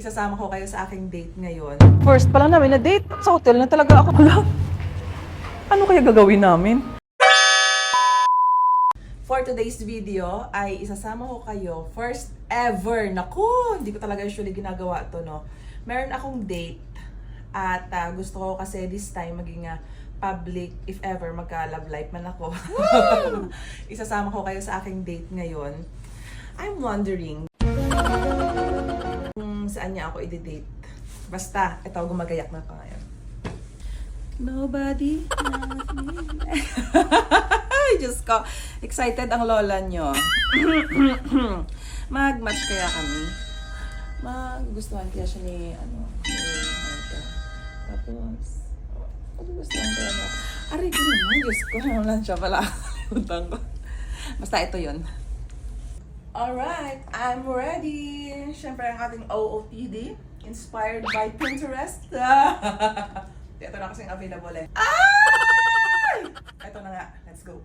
Isasama ko kayo sa aking date ngayon. First pa lang namin na date. Sa hotel na talaga ako. Hala, ano kaya gagawin namin? For today's video ay isasama ko kayo first ever. Naku, hindi ko talaga usually ginagawa to, no? Meron akong date at ah, gusto ko kasi this time maging ah, public if ever magka-love life man ako. isasama ko kayo sa aking date ngayon. I'm wondering kung saan niya ako i-date. Basta, ito, gumagayak na pa ngayon. Nobody Diyos ko. Excited ang lola nyo. Mag-match kaya kami. Magustuhan kaya siya ni, ano, ni Marta. Tapos, magustuhan kaya niya. Aray ko naman, Diyos ko. Ano lang siya pala. Basta ito yun. Alright, I'm ready. Siyempre ang ating OOTD, inspired by Pinterest. ito na kasing available eh. Ay! Ito na nga, let's go.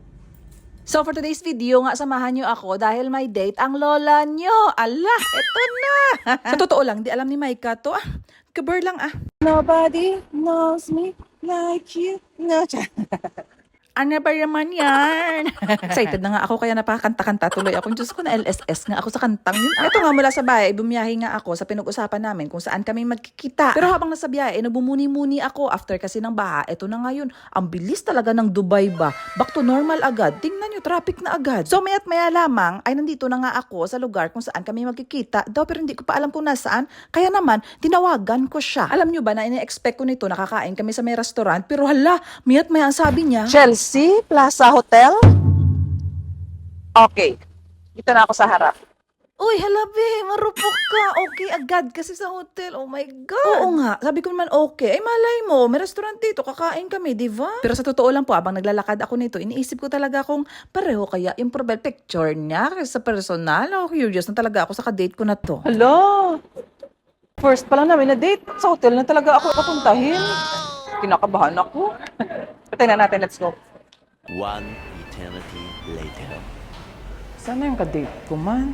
So for today's video nga, samahan nyo ako dahil may date ang lola nyo. Ala, eto na. Sa totoo lang, di alam ni Maika to. Ah, kabar lang ah. Nobody knows me like you. No, Ano ba naman yan? Excited na nga ako kaya napakanta-kanta tuloy ako. Diyos ko na LSS nga ako sa kantang yun. Ito nga mula sa bahay, bumiyahe nga ako sa pinag-usapan namin kung saan kami magkikita. Pero habang nasa biyahe, nabumuni-muni ako after kasi ng baha. Ito na ngayon, ang bilis talaga ng Dubai ba? Back to normal agad. Tingnan nyo, traffic na agad. So maya't maya lamang, ay nandito na nga ako sa lugar kung saan kami magkikita. Daw pero hindi ko pa alam kung nasaan. Kaya naman, tinawagan ko siya. Alam nyo ba na ini-expect ko nito, nakakain kami sa may restaurant. Pero hala, maya't maya ang sabi niya, Chelsea Plaza Hotel? Okay. Dito na ako sa harap. Uy, halabi, marupok ka. Okay agad kasi sa hotel. Oh my God. Oo nga. Sabi ko naman okay. Ay, malay mo, may restaurant dito. Kakain kami, di ba? Pero sa totoo lang po, abang naglalakad ako nito, iniisip ko talaga kung pareho kaya yung profile picture niya kasi sa personal. Oh, curious na talaga ako sa kadate ko na to. Hala, first pa lang namin na date. Sa hotel na talaga ako papuntahin. Kinakabahan ako. Patay na natin, let's go. One eternity later. Sana yung kadate ko man?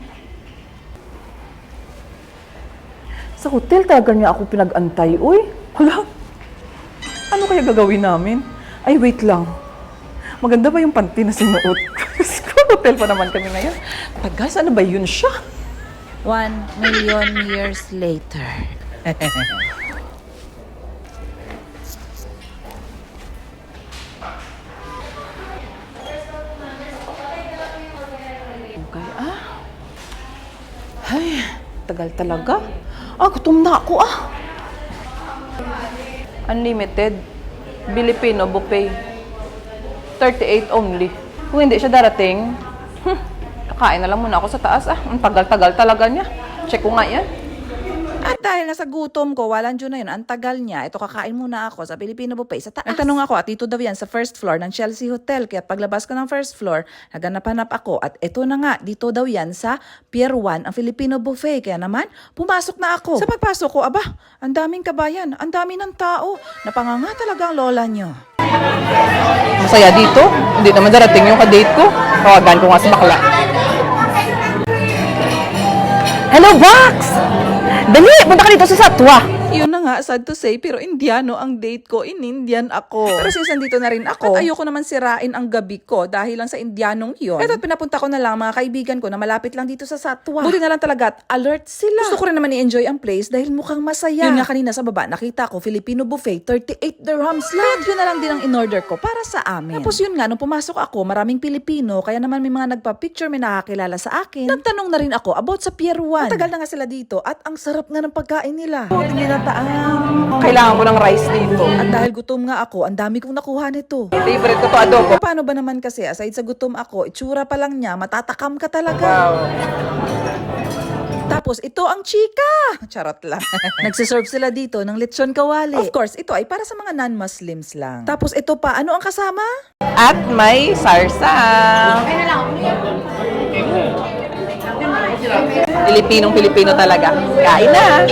Sa hotel talaga niya ako pinag-antay. Uy, hala. Ano kaya gagawin namin? Ay, wait lang. Maganda ba yung panty na sinuot hotel pa naman kami ngayon. Tagas, ano ba yun siya? One million years later. tagal talaga. Ah, gutom na ako ah. Unlimited. Filipino buffet. 38 only. Kung hindi siya darating, hmm, kakain na lang muna ako sa taas ah. Ang tagal-tagal talaga niya. Check ko nga yan. At dahil nasa gutom ko, walang dyan na yun, ang tagal niya, ito kakain muna ako sa Filipino Buffet sa taas. Nagtanong ako at dito daw yan sa first floor ng Chelsea Hotel. Kaya paglabas ko ng first floor, naganap-hanap ako at ito na nga, dito daw yan sa Pier 1, ang Filipino Buffet. Kaya naman, pumasok na ako. Sa pagpasok ko, aba, ang daming kabayan, ang dami ng tao. Napanganga talaga ang lola niyo. Masaya dito. Hindi naman darating yung kadate ko. Tawagan ko nga si bakla. Hello, Box! Dali! Punta ka dito sa Satwa! Yun na nga, sad to say, pero Indiano ang date ko, in Indian ako. Pero since nandito na rin ako, at ayoko naman sirain ang gabi ko dahil lang sa Indianong yun. Eto, pinapunta ko na lang mga kaibigan ko na malapit lang dito sa Satwa. Buti na lang talaga at alert sila. Gusto ko rin naman i-enjoy ang place dahil mukhang masaya. Yun nga kanina sa baba, nakita ko Filipino buffet, 38 dirhams lang. Kaya yun na lang din ang in-order ko para sa amin. Tapos yun nga, nung pumasok ako, maraming Pilipino, kaya naman may mga nagpa-picture, may nakakilala sa akin. Nagtanong na rin ako about sa Pier 1. Matagal na nga sila dito at ang sarap nga ng pagkain nila. Hindi na Kailangan ko ng rice dito. at dahil gutom nga ako, ang dami kong nakuha nito. Favorite ko to adobo. Paano ba naman kasi, aside sa gutom ako, itsura pa lang niya, matatakam ka talaga. Wow. Tapos, ito ang chika! Charot lang. Nagsiserve sila dito ng lechon kawali. Of course, ito ay para sa mga non-Muslims lang. Tapos, ito pa, ano ang kasama? At may sarsa. Pilipinong-Pilipino talaga. Kain na!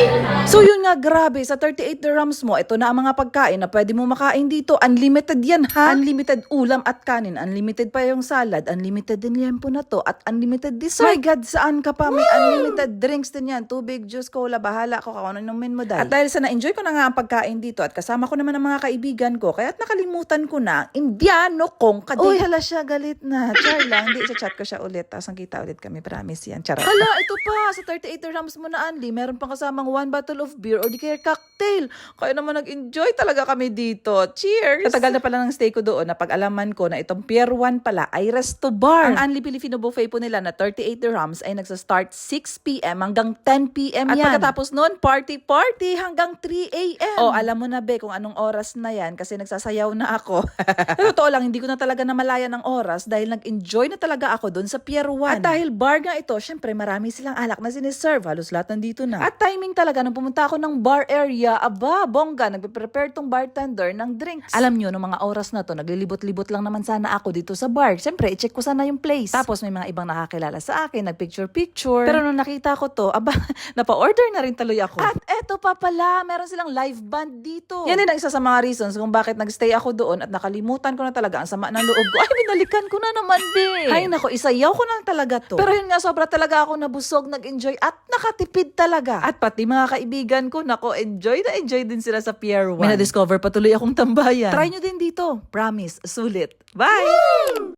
So nga, grabe, sa 38 dirhams mo, ito na ang mga pagkain na pwede mo makain dito. Unlimited yan, ha? Unlimited ulam at kanin, unlimited pa yung salad, unlimited din liempo na to, at unlimited dessert. My God, saan ka pa? May unlimited drinks din yan. Tubig, juice, cola, bahala ko kung ano inumin mo dahil. At dahil sa na-enjoy ko na nga ang pagkain dito at kasama ko naman ang mga kaibigan ko, kaya't nakalimutan ko na, Indiano kong kadi. Uy, hala siya, galit na. Char lang, hindi, chat ko siya ulit. Tapos ang kita ulit kami, promise yan. Charot. Hala, ito pa, sa 38 dirhams mo na, Anli, meron pang kasamang one bottle of beer or di kaya cocktail. Kaya naman nag-enjoy talaga kami dito. Cheers! Katagal na pala ng stay ko doon na pag-alaman ko na itong Pier 1 pala ay resto bar. Ang Anli Filipino buffet po nila na 38 dirhams ay nagsa-start 6pm hanggang 10pm At yan. pagkatapos noon, party-party hanggang 3am. Oh, alam mo na be kung anong oras na yan kasi nagsasayaw na ako. Pero totoo lang, hindi ko na talaga namalayan ng oras dahil nag-enjoy na talaga ako doon sa Pier 1. At dahil bar nga ito, syempre marami silang alak na siniserve. Halos lahat nandito na. At timing talaga, nung pumunta ako ng bar area, aba, bongga, nagpe-prepare tong bartender ng drinks. Alam nyo, nung mga oras na to, naglilibot-libot lang naman sana ako dito sa bar. Syempre, i-check ko sana yung place. Tapos may mga ibang nakakilala sa akin, nag-picture-picture. Pero nung nakita ko to, aba, napa-order na rin tuloy ako. At eto pa pala, meron silang live band dito. Yan din ang isa sa mga reasons kung bakit nagstay ako doon at nakalimutan ko na talaga ang sama ng loob ko. Ay, binalikan ko na naman, be. Ay, nako, isayaw ko na talaga to. Pero yun nga, sobra talaga ako nabusog, nag-enjoy at nakatipid talaga. At pati mga kaibigan ko, nako, enjoy na enjoy din sila sa Pier 1. May na-discover pa tuloy akong tambayan. Try nyo din dito. Promise, sulit. Bye!